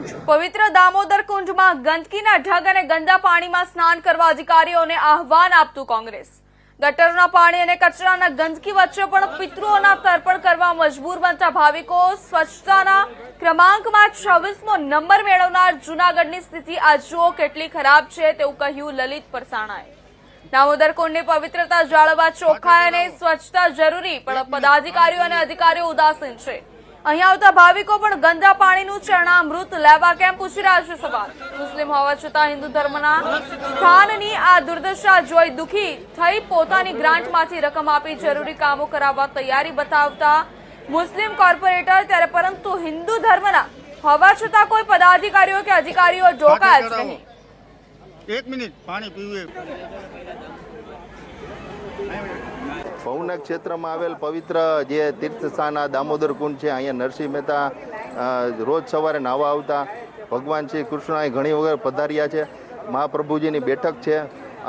પવિત્ર દામોદર કુંજમાં ગંદકીના ઢગ અને ગંદા પાણીમાં સ્નાન કરવા અધિકારીઓને આહવાન આપતું કોંગ્રેસ. ગટરના પાણી અને કચરાના ગંદકી વચ્ચે પણ પિતૃઓના તર્પણ કરવા મજબૂર બનતા ભાવિકો સ્વચ્છતાના ક્રમાંકમાં છવ્વીસમો નંબર મેળવનાર જૂનાગઢની સ્થિતિ આ જુઓ કેટલી ખરાબ છે તેવું કહ્યું લલિત પરસાણાએ. દામોદર કુંડની પવિત્રતા જાળવવા ચોખ્ખાઈ અને સ્વચ્છતા જરૂરી, પણ પદાધિકારીઓ અને અધિકારીઓ ઉદાસીન છે. અહીં આવતા ભાવિકો પણ ગંદા પાણીનું ચરણામૃત લેવા કેમ પૂછી રહ્યા છે સવાલ? મુસ્લિમ હોવા છતાં હિન્દુ ધર્મના સ્થાનની આ દુર્દશા જોઈ દુખી થઈ પોતાની ગ્રાન્ટમાંથી રકમ આપી જરૂરી કામો કરાવવા તૈયારી બતાવતા મુસ્લિમ કોર્પોરેટર ત્યારે પરંતુ હિન્દુ ધર્મના હોવા છતાં કોઈ પદાધિકારીઓ કે અધિકારીઓ જોકાયા જ નહીં. એક મિનિટ પાણી પીવું ભવનાથ ક્ષેત્રમાં આવેલ પવિત્ર જે તીર્થ સ્થાન આ દામોદર કુંડ છે, અહીંયા નરસિંહ મહેતા રોજ સવારે નાહવા આવતા. ભગવાન શ્રી કૃષ્ણએ ઘણી વખત પધાર્યા છે. મહાપ્રભુજીની બેઠક છે.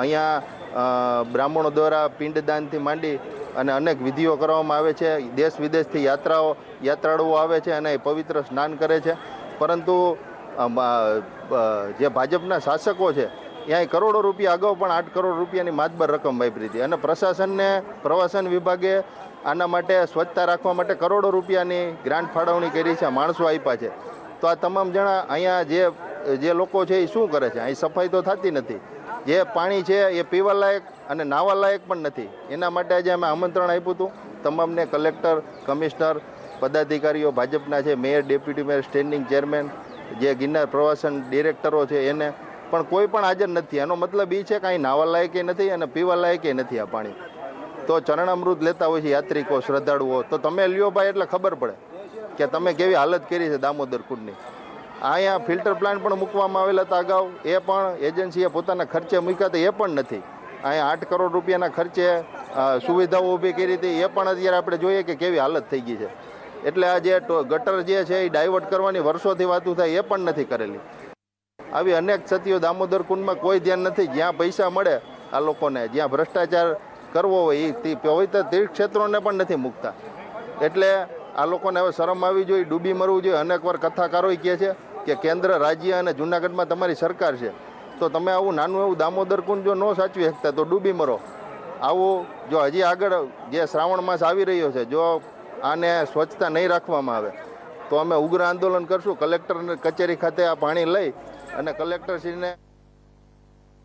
અહીંયા બ્રાહ્મણો દ્વારા પિંડદાનથી માંડી અને અનેક વિધિઓ કરવામાં આવે છે. દેશ વિદેશથી યાત્રાઓ, યાત્રાળુઓ આવે છે અને પવિત્ર સ્નાન કરે છે. પરંતુ જે ભાજપના શાસકો છે ત્યાં કરોડો રૂપિયા અગાઉ પણ આઠ કરોડ રૂપિયાની માતબર રકમ વાપરી હતી. અને પ્રશાસનને, પ્રવાસન વિભાગે આના માટે સ્વચ્છતા રાખવા માટે કરોડો રૂપિયાની ગ્રાન્ટ ફાળવણી કરી છે માણસો આપ્યા છે. તો આ તમામ જણા અહીંયા જે જે લોકો છે એ શું કરે છે? અહીં સફાઈ તો થતી નથી. જે પાણી છે એ પીવા લાયક અને નાવા લાયક પણ નથી. એના માટે આજે અમે આમંત્રણ આપ્યું હતું. તમામને કલેક્ટર, કમિશનર, પદાધિકારીઓ, ભાજપના છે, mayor, deputy mayor, standing chairman, જે ગિરનાર પ્રવાસન ડિરેક્ટરો છે એને પણ કોઈ પણ હાજર નથી. એનો મતલબ એ છે કે અહીં લાયકે નથી અને પીવા લાયકે નથી આ પાણી. તો ચરણામૃત લેતા હોય છે યાત્રિકો, શ્રદ્ધાળુઓ. તો તમે લ્યો ભાઈ એટલે ખબર પડે કે તમે કેવી હાલત કરી છે દામોદર કુંડની. અહીંયા ફિલ્ટર પ્લાન્ટ પણ મૂકવામાં આવેલા હતા અગાઉ. એ પણ એજન્સીએ પોતાના ખર્ચે મૂક્યા હતા. એ પણ નથી. અહીંયા આઠ કરોડ રૂપિયાના ખર્ચે સુવિધાઓ ઊભી કરી હતી. એ પણ અત્યારે આપણે જોઈએ કે કેવી હાલત થઈ ગઈ છે. એટલે આ જે ગટર જે છે એ ડાયવર્ટ કરવાની વર્ષોથી વાતું થાય, એ પણ નથી કરેલી. આવી અનેક ક્ષતિઓ દામોદર કુંડમાં કોઈ ધ્યાન નથી. જ્યાં પૈસા મળે આ લોકોને, જ્યાં ભ્રષ્ટાચાર કરવો હોય એ પવિત્ર તીર્થ ક્ષેત્રોને પણ નથી મૂકતા. એટલે આ લોકોને હવે શરમ આવી જોઈએ, ડૂબી મરવું જોઈએ. અનેક વાર કથાકારોય કહે છે કે કેન્દ્ર, રાજ્ય અને જુનાગઢમાં તમારી સરકાર છે. તો તમે આવું નાનું એવું દામોદર કુંડ જો ન સાચવી શકતા તો ડૂબી મરો. આવું જો હજી આગળ જે શ્રાવણ માસ આવી રહ્યો છે, જો આને સ્વચ્છતા નહીં રાખવામાં આવે તો અમે ઉગ્ર આંદોલન કરશું. કલેક્ટર કચેરી ખાતે આ પાણી લઈ અને કલેક્ટરશ્રીને